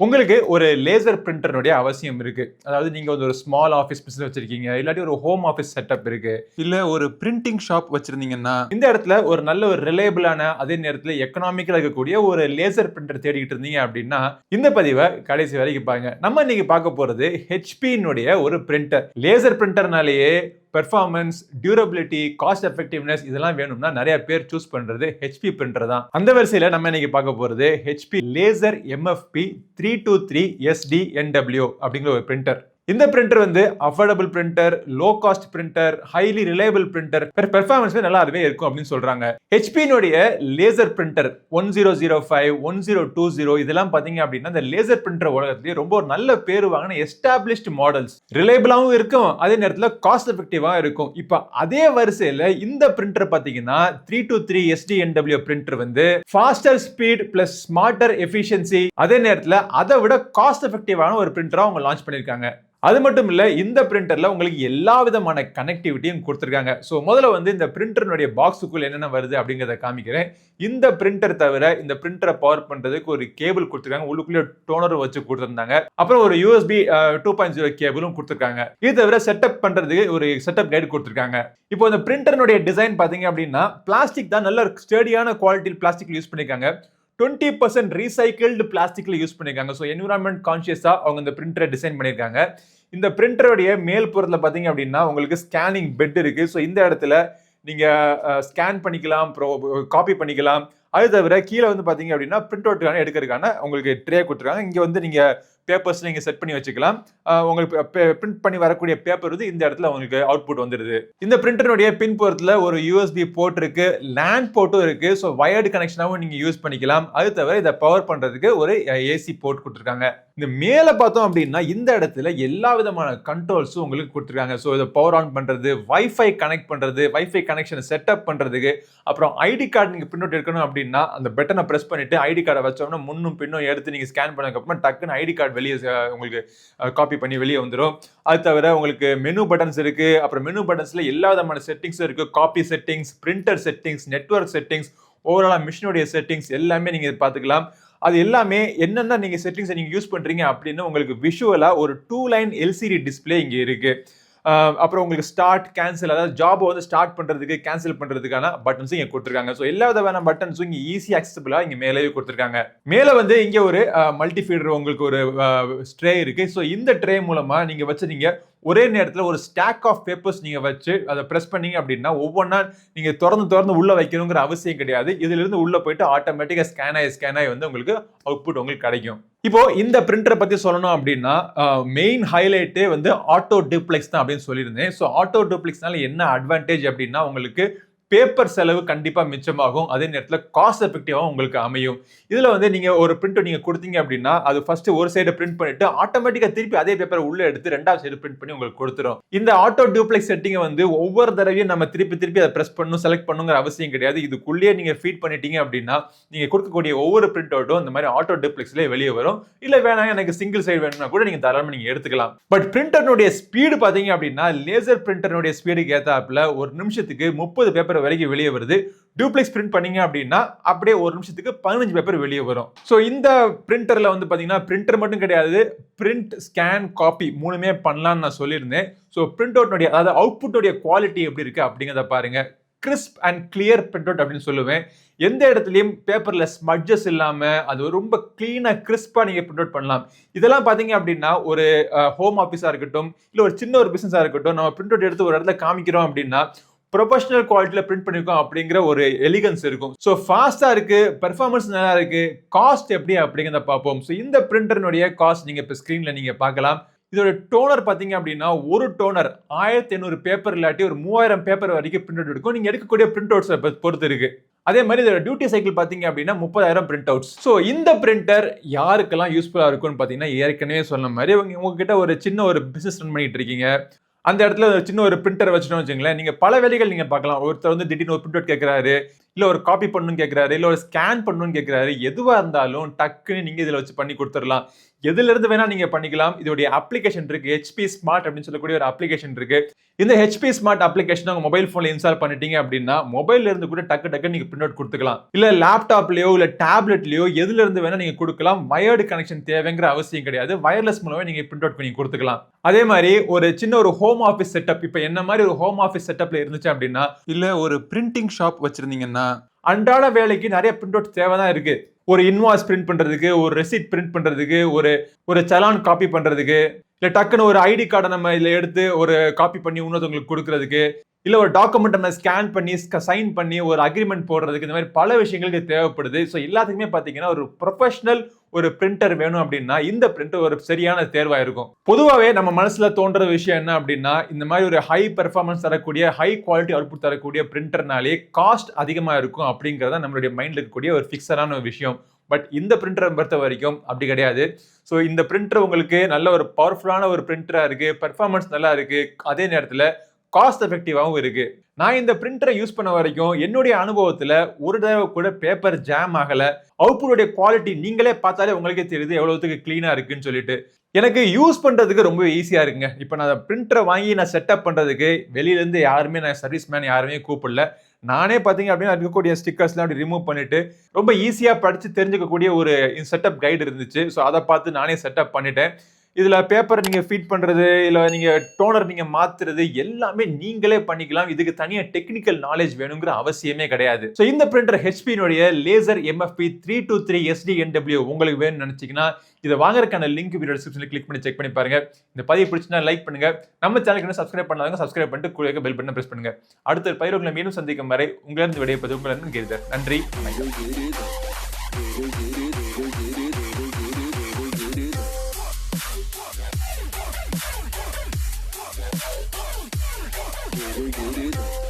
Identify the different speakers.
Speaker 1: உங்களுக்கு ஒரு லேசர் பிரிண்டருடைய அவசியம் இருக்கு. அதாவது நீங்க வந்து ஒரு ஸ்மால் ஆஃபீஸ் பிசினஸ் வச்சிருக்கீங்க இல்லாட்டி ஒரு ஹோம் ஆஃபீஸ் செட்டப் இருக்கு. இல்ல ஒரு பிரிண்டிங் ஷாப் வச்சிருந்தீங்கன்னா? இந்த இடத்துல ஒரு நல்ல ஒரு ரிலேபிளான அதே நேரத்துல எக்கனாமிக்கலா இருக்கக்கூடிய ஒரு லேசர் பிரிண்டர் தேடிக்கிட்டு இருந்தீங்க அப்படின்னா இந்த பதிவை கடைசி வரைக்கும் பாருங்க. நம்ம இன்னைக்கு பார்க்க போறது ஹெச்பியினுடைய ஒரு பிரிண்டர் லேசர் பிரிண்டர்னாலேயே பெர்ஃபார்மன்ஸ் டியூரபிலிட்டி காஸ்ட் எஃபெக்டிவ்னஸ் இதெல்லாம் வேணும்னா நிறைய பேர் சூஸ் பண்ணுறது ஹெச்பி பிரிண்டர் தான். அந்த வரிசையில் நம்ம இன்னைக்கு பார்க்க போகிறது HP laser MFP three two three SD NW அப்படிங்கிற ஒரு பிரிண்டர் இந்த பிரிண்டர் வந்து affordable printer low cost printer highly reliable printer performance நல்லா அதுவே இருக்கும் அப்படின்னு சொல்றாங்க. ஹெச்பியினுடைய laser printer one zero zero five one zero two zero இதெல்லாம் பாத்தீங்க அப்படின்னா இந்த லேசர் பிரிண்டர் உலகத்திலேயே ரொம்ப ஒரு நல்ல பேர் வாங்கின எஸ்டாப்ளிஷ்ட் மாடல்ஸ் ரிலையபிளாகவும் இருக்கும் அதே நேரத்தில் காஸ்ட் எஃபெக்டிவாக இருக்கும். இப்போ அதே வரிசையில் இந்த பிரிண்டர் பார்த்தீங்கன்னா three two three SDNW printer வந்து faster speed plus smarter efficiency அதே நேரத்தில் அதை விட காஸ்ட் எஃபெக்டிவான ஒரு பிரிண்டராக அவங்க லான்ச் பண்ணியிருக்காங்க. அது மட்டும் இல்லை இந்த பிரிண்டரில் உங்களுக்கு எல்லா விதமான கனெக்டிவிட்டியும் கொடுத்துருக்காங்க. ஸோ முதல்ல வந்து இந்த பிரிண்டர்னுடைய பாக்ஸுக்குள் என்னென்ன வருது அப்படிங்கிறத காமிக்கிறேன். இந்த பிரிண்டர் தவிர இந்த பிரிண்டரை பவர் பண்ணுறதுக்கு ஒரு கேபிள் கொடுத்துருக்காங்க. உள்ளுக்குள்ளே டோனர் வச்சு கொடுத்துருந்தாங்க. அப்புறம் ஒரு யூஎஸ்பி டூ பாயிண்ட் ஜீரோ கேபிளும் கொடுத்துருக்காங்க. இது தவிர செட்டப் பண்ணுறதுக்கு ஒரு செட்டப் கைடு கொடுத்துருக்காங்க. இப்போ இந்த பிரிண்டர்னுடைய டிசைன் பார்த்தீங்க அப்படின்னா பிளாஸ்டிக் தான் நல்ல ஸ்டேடியான குவாலிட்டியில் பிளாஸ்டிக் யூஸ் பண்ணியிருக்காங்க. டுவெண்ட்டி பர்சன்ட் ரீசைக்கிள்டு பிளாஸ்டிக்கில் யூஸ் பண்ணியிருக்காங்க ஸோ என்விரான்மெண்ட் கான்ஷியஸாக அவங்க இந்த பிரிண்டரை டிசைன் பண்ணியிருக்காங்க இந்த பிரிண்டருடைய மேல் புறத்தில் பார்த்தீங்க அப்படின்னா உங்களுக்கு ஸ்கேனிங் பெட் இருக்குது ஸோ இந்த இடத்துல நீங்கள் ஸ்கேன் பண்ணிக்கலாம் ப்ரோ காப்பி பண்ணிக்கலாம். அது தவிர கீழே வந்து பார்த்தீங்க அப்படின்னா பிரிண்ட் அவுட்டுக்கான எடுக்கிறதுக்கான உங்களுக்கு ட்ரே கொடுத்துருக்காங்க. இங்கே வந்து நீங்கள் பேப்பர்ஸ் நீங்கள் செட் பண்ணி வச்சுக்கலாம். உங்களுக்கு பிரிண்ட் பண்ணி வரக்கூடிய பேப்பர் வந்து இந்த இடத்துல உங்களுக்கு அவுட்புட் வந்துடுது இந்த பிரிண்டருடைய பின்புறத்தில் ஒரு யூஎஸ்பி போர்ட் இருக்கு லேண்ட் போர்ட்டும் இருக்கு. ஸோ வயர்டு கனெக்ஷனாகவும் நீங்கள் யூஸ் பண்ணிக்கலாம். அது தவிர இதை பவர் பண்ணுறதுக்கு ஒரு ஏசி போர்ட் கொடுத்துருக்காங்க. இந்த மேலே பார்த்தோம் அப்படின்னா இந்த இடத்துல எல்லா விதமான கண்ட்ரோல்ஸும் உங்களுக்கு கொடுத்துருக்காங்க. ஸோ இதை பவர் ஆன் பண்ணுறது வைஃபை கனெக்ட் பண்ணுறது வைஃபை கனெக்ஷனை செட்டப் பண்ணுறதுக்கு அப்புறம் ஐடி கார்டு நீங்கள் பின் அவுட் எடுக்கணும் அப்படின்னா அந்த பட்டனை ப்ரெஸ் பண்ணிட்டு ஐடி கார்டை வச்சோம்னா முன்னும் பின்னும் எடுத்து நீங்கள் ஸ்கேன் பண்ணதுக்கப்புறம் டக்குன்னு ஐடி கார்டு வெளியே உங்களுக்கு காப்பி பண்ணி வெளியே வந்துடும் அது தவிர உங்களுக்கு மெனு பட்டன்ஸ் இருக்குது அப்புறம் மெனு பட்டன்ஸில் எல்லா விதமான செட்டிங்ஸும் இருக்குது copy settings printer settings network settings ஓவராலாக மிஷினுடைய செட்டிங்ஸ் எல்லாமே நீங்கள் பார்த்துக்கலாம் அது எல்லாமே என்னென்ன நீங்கள் செட்டிங்ஸை நீங்கள் யூஸ் பண்ணுறீங்க அப்படின்னு உங்களுக்கு விஷுவலாக ஒரு டூ லைன் எல்சிடி டிஸ்பிளே இங்கே இருக்குது அப்புறம் உங்களுக்கு ஸ்டார்ட் கேன்சல் அதாவது ஜாபை வந்து ஸ்டார்ட் பண்ணுறதுக்கு கேன்சல் பண்ணுறதுக்கான பட்டன்ஸும் இங்கே கொடுத்துருக்காங்க. ஸோ எல்லா விதமான பட்டன்ஸும் இங்கே ஈஸி அக்சசபிளாக இங்கே மேலேயே கொடுத்துருக்காங்க. மேலே வந்து இங்கே ஒரு மல்டி ஃபீடர் உங்களுக்கு ஒரு ஸ்ட்ரே இருக்குது ஸோ இந்த ட்ரே மூலமாக நீங்கள் வச்சு நீங்கள் ஒரே நேரத்தில் ஒரு ஸ்டாக் ஆஃப் பேப்பர்ஸ் நீங்கள் வச்சு அதை ப்ரெஸ் பண்ணீங்க அப்படின்னா ஒவ்வொன்றா நீங்கள் திறந்து திறந்து உள்ளே வைக்கணுங்கிற அவசியம் கிடையாது. இதிலிருந்து உள்ளே போயிட்டு ஆட்டோமேட்டிக்காக ஸ்கேன் ஆகி ஸ்கேன் ஆகி வந்து உங்களுக்கு அவுட்புட் உங்களுக்கு கிடைக்கும். இப்போ இந்த பிரிண்டரை பற்றி சொல்லணும் அப்படின்னா மெயின் ஹைலைட்டே வந்து ஆட்டோ டூப்ளெக்ஸ் தான் அப்படின்னு சொல்லியிருந்தேன். ஸோ ஆட்டோ டூப்ளெக்ஸ்னால என்ன அட்வான்டேஜ் அப்படின்னா உங்களுக்கு பேப்பர் செலவு கண்டிப்பாக மிச்சமாகும். அதே நேரத்தில் காஸ்ட் எஃபெக்டிவாகவும் உங்களுக்கு அமையும். இதில் வந்து நீங்கள் ஒரு பிரிண்ட் நீங்கள் கொடுத்தீங்க அப்படின்னா அது ஃபர்ஸ்ட் ஒரு சைடு பிரிண்ட் பண்ணிட்டு ஆட்டோமேட்டிக்காக திருப்பி அதே பேப்பரை உள்ளே எடுத்து ரெண்டாவது சைடு பிரிண்ட் பண்ணி உங்களுக்கு கொடுத்துரும். இந்த ஆட்டோ டியூப்ளெக்ஸ் செட்டிங்கை வந்து ஒவ்வொரு தடவையும் நம்ம திருப்பி திருப்பி அதை ப்ரெஸ் பண்ணணும் செலக்ட் பண்ணுங்கிற அவசியம் கிடையாது. இதுக்குள்ளேயே நீங்கள் ஃபீட் பண்ணிட்டீங்க அப்படின்னா நீங்கள் கொடுக்கக்கூடிய ஒவ்வொரு பிரிண்ட் அவுட்டும் இந்த மாதிரி ஆட்டோ டியூப்ளெக்ஸ்லேயே வெளியே வரும். இல்லை வேணாம் எனக்கு சிங்கிள் சைடு வேணும்னா கூட நீங்கள் தாராளமாக நீங்கள் எடுத்துக்கலாம். பட் பிரிண்டர்னுடைய ஸ்பீடு பார்த்தீங்க அப்படின்னா லேசர் பிரிண்டர்னுடைய ஸ்பீடுக்கு ஏற்றாப்புல ஒரு நிமிஷத்துக்கு முப்பது பேப்பர் பேப்பர் வரைக்கும் வெளியே வருது. டூப்ளெக்ஸ் பிரிண்ட் பண்ணீங்க அப்படின்னா அப்படியே ஒரு நிமிஷத்துக்கு பதினஞ்சு பேப்பர் வெளியே வரும். ஸோ இந்த பிரிண்டரில் வந்து பார்த்தீங்கன்னா பிரிண்டர் மட்டும் கிடையாது. பிரிண்ட் ஸ்கேன் காப்பி மூணுமே பண்ணலாம்னு நான் சொல்லியிருந்தேன். ஸோ பிரிண்ட் அவுட்னுடைய அதாவது அவுட்புட்டோடைய குவாலிட்டி எப்படி இருக்கு அப்படிங்கிறத பாருங்க. Crisp and clear print out அப்படின்னு சொல்லுவேன். எந்த இடத்துலையும் பேப்பரில் ஸ்மட்ஜஸ் இல்லாமல் அது ரொம்ப க்ளீனாக கிறிஸ்பாக நீங்கள் பிரிண்ட் அவுட் பண்ணலாம். இதெல்லாம் பார்த்தீங்க அப்படின்னா ஒரு ஹோம் ஆஃபீஸாக இருக்கட்டும் இல்லை ஒரு சின்ன ஒரு பிஸ்னஸாக இருக்கட்டும் நம்ம பிரிண்ட் அவுட் எடுத்து ஒரு இடத்துல காமிக்கிறோம் அப்படின்னா ப்ரொஃபஷனல் குவாலிட்டியில் பிரிண்ட் பண்ணியிருக்கோம் அப்படிங்கிற ஒரு எலிகன்ஸ் இருக்கும். ஸோ ஃபாஸ்ட்டாக இருக்குது பெர்ஃபார்மன்ஸ் நல்லா இருக்குது காஸ்ட் எப்படி அப்படிங்கிறத பார்ப்போம். ஸோ இந்த பிரிண்டர்னுடைய காஸ்ட் நீங்கள் இப்போ ஸ்க்ரீனில் நீங்கள் பார்க்கலாம். இதோட டோனர் பார்த்தீங்க அப்படின்னா ஒரு டோனர் ஆயிரத்தி எண்ணூறு பேப்பர் இல்லாட்டி ஒரு மூவாயிரம் பேப்பர் வரைக்கும் பிரிண்ட் அவுட் இருக்கும் நீங்கள் எடுக்கக்கூடிய பிரிண்ட் அவுட்ஸை பொறுத்து இருக்கு. அதே மாதிரி இதோட டியூட்டி சைக்கிள் பார்த்தீங்க அப்படின்னா முப்பதாயிரம் பிரிண்ட் அவுட்ஸ் ஸோ இந்த பிரிண்டர் யாருக்கெல்லாம் யூஸ்ஃபுல்லாக இருக்கும்னு பார்த்தீங்கன்னா ஏற்கனவே சொன்ன மாதிரி உங்ககிட்ட ஒரு சின்ன ஒரு பிஸ்னஸ் ரன் பண்ணிட்டு இருக்கீங்க. அந்த இடத்துல சின்ன ஒரு பிரிண்டர் வச்சுட்டோம் வச்சுங்களேன் நீங்கள் பல வேலைகள் நீங்கள் பார்க்கலாம். ஒருத்தர் வந்து திடீர்னு ஒரு பிரிண்ட் அவுட் கேட்குறாரு இல்லை ஒரு காப்பி பண்ணணும்னு கேட்குறாரு இல்லை ஒரு ஸ்கேன் பண்ணணும்னு கேட்குறாரு எதுவாக இருந்தாலும் டக்குன்னு நீங்கள் இதில் வச்சு பண்ணி கொடுத்துடலாம். எதுல இருந்து வேணா நீங்க பண்ணிக்கலாம். இதோடைய அப்ளிகேஷன் இருக்கு. ஹெச்பி ஸ்மார்ட் அப்படின்னு சொல்லக்கூடிய ஒரு அப்ளிகேஷன் இருக்கு. இந்த ஹெச்பி ஸ்மார்ட் அப்ளிகேஷன் உங்க மொபைல் போன்ல இன்ஸ்டால் பண்ணிட்டீங்க அப்படின்னா மொபைல்ல இருந்து கூட டக்கு டக்கு நீங்க பிரிண்ட் அவுட் கொடுத்துக்கலாம். இல்ல லேப்டாப்லயோ இல்ல டேப்லெட்லயோ எதுல இருந்து வேணா நீங்க கொடுக்கலாம். வயர்டு கனெக்ஷன் தேவைங்கிற அவசியம் கிடையாது. வயர்லெஸ் மூலமா நீங்க பிரிண்ட் அவுட் பண்ணி கொடுத்துக்கலாம். அதே மாதிரி ஒரு சின்ன ஒரு ஹோம் ஆஃபீஸ் செட்டப் இப்போ என்ன மாதிரி ஒரு ஹோம் ஆஃபீஸ் செட்டப்ல இருந்துச்சு அப்படின்னா இல்ல ஒரு பிரிண்டிங் ஷாப் வச்சிருந்தீங்கன்னா அன்றாட வேலைக்கு நிறைய பிரிண்ட் அவுட் தேவை தான் இருக்கு. ஒரு இன்வாய்ஸ் பிரிண்ட் பண்ணுறதுக்கு ஒரு ரெசிப்ட் பிரிண்ட் பண்ணுறதுக்கு ஒரு ஒரு சலான் காப்பி பண்ணுறதுக்கு இல்லை டக்குன்னு ஒரு ஐடி கார்டை நம்ம இதில் எடுத்து ஒரு காப்பி பண்ணி இன்னொருத்தவங்களுக்கு கொடுக்கறதுக்கு இல்லை ஒரு டாக்குமெண்ட் நம்ம ஸ்கேன் பண்ணி சைன் பண்ணி ஒரு அக்ரிமெண்ட் போடுறதுக்கு இந்த மாதிரி பல விஷயங்களுக்கு தேவைப்படுது. ஸோ எல்லாத்துக்குமே பார்த்தீங்கன்னா ஒரு ப்ரொஃபஷனல் ஒரு பிரிண்டர் வேணும் அப்படின்னா இந்த பிரிண்டர் ஒரு சரியான தேர்வாக இருக்கும். பொதுவாகவே நம்ம மனசில் தோன்ற விஷயம் என்ன அப்படின்னா இந்த மாதிரி ஒரு ஹை பெர்ஃபார்மன்ஸ் தரக்கூடிய ஹை குவாலிட்டி அவுட்புட் தரக்கூடிய பிரிண்டர்னாலே காஸ்ட் அதிகமாக இருக்கும் அப்படிங்கறத நம்மளுடைய மைண்டில் இருக்கக்கூடிய ஒரு ஃபிக்ஸடான ஒரு விஷயம். பட் இந்த பிரிண்டரை பொறுத்த வரைக்கும் அப்படி கிடையாது. ஸோ இந்த பிரிண்டர் உங்களுக்கு நல்ல ஒரு பவர்ஃபுல்லான ஒரு பிரிண்டராக இருக்குது பெர்ஃபார்மன்ஸ் நல்லா இருக்குது அதே நேரத்தில் காஸ்ட் எஃபெக்டிவாகவும் இருக்குது நான் இந்த பிரிண்டரை யூஸ் பண்ண வரைக்கும் என்னுடைய அனுபவத்தில் ஒரு தடவை கூட பேப்பர் ஜாம் ஆகலை. அவுட்புட்டுடைய குவாலிட்டி நீங்களே பார்த்தாலே உங்களுக்கே தெரியுது எவ்வளோத்துக்கு க்ளீனாக இருக்குன்னு சொல்லிட்டு. எனக்கு யூஸ் பண்ணுறதுக்கு ரொம்ப ஈஸியாக இருக்குங்க. இப்போ நான் பிரிண்டரை வாங்கி நான் செட்டப் பண்ணுறதுக்கு வெளியிலேருந்து யாருமே நான் சர்வீஸ் மேன் யாருமே கூப்பிடல. நானே பார்த்தீங்க அப்படின்னா இருக்கக்கூடிய ஸ்டிக்கர்ஸ்லாம் அப்படி ரிமூவ் பண்ணிட்டு ரொம்ப ஈஸியாக படித்து தெரிஞ்சுக்கக்கூடிய ஒரு செட்டப் கைடு இருந்துச்சு. ஸோ அதை பார்த்து நானே செட்டப் பண்ணிட்டேன். இதில் பேப்பர் நீங்கள் ஃபீட் பண்ணுறது இல்லை நீங்கள் டோனர் நீங்கள் மாற்றுறது எல்லாமே நீங்களே பண்ணிக்கலாம். இதுக்கு தனியாக டெக்னிக்கல் நாலேஜ் வேணுங்கிற அவசியமே கிடையாது. ஸோ இந்த printer ஹெச்பியினுடைய laser MFP three two three SD NW உங்களுக்கு வேணும்னு நினச்சிங்கன்னா இதை வாங்குறதுக்கான லிங்க் வீடியோ டிஸ்கிரிப்ஷனில் கிளிக் பண்ணி செக் பண்ணி பாருங்க. இந்த பதிவு பிடிச்சினா லைக் பண்ணுங்க. நம்ம சேனலுக்கு என்ன சப்ஸ்கிரைப் பண்ணாங்க சப்ஸ்கிரைப் பண்ணிட்டு கூட பெல் பட்டன் ப்ரெஸ் பண்ணுங்க. அடுத்த பயிர்களை மீண்டும் சந்திக்கும் வரை உங்களிருந்து விடையப்பது உங்களிடம் கேட்கிறார் நன்றி.
Speaker 2: Very good either.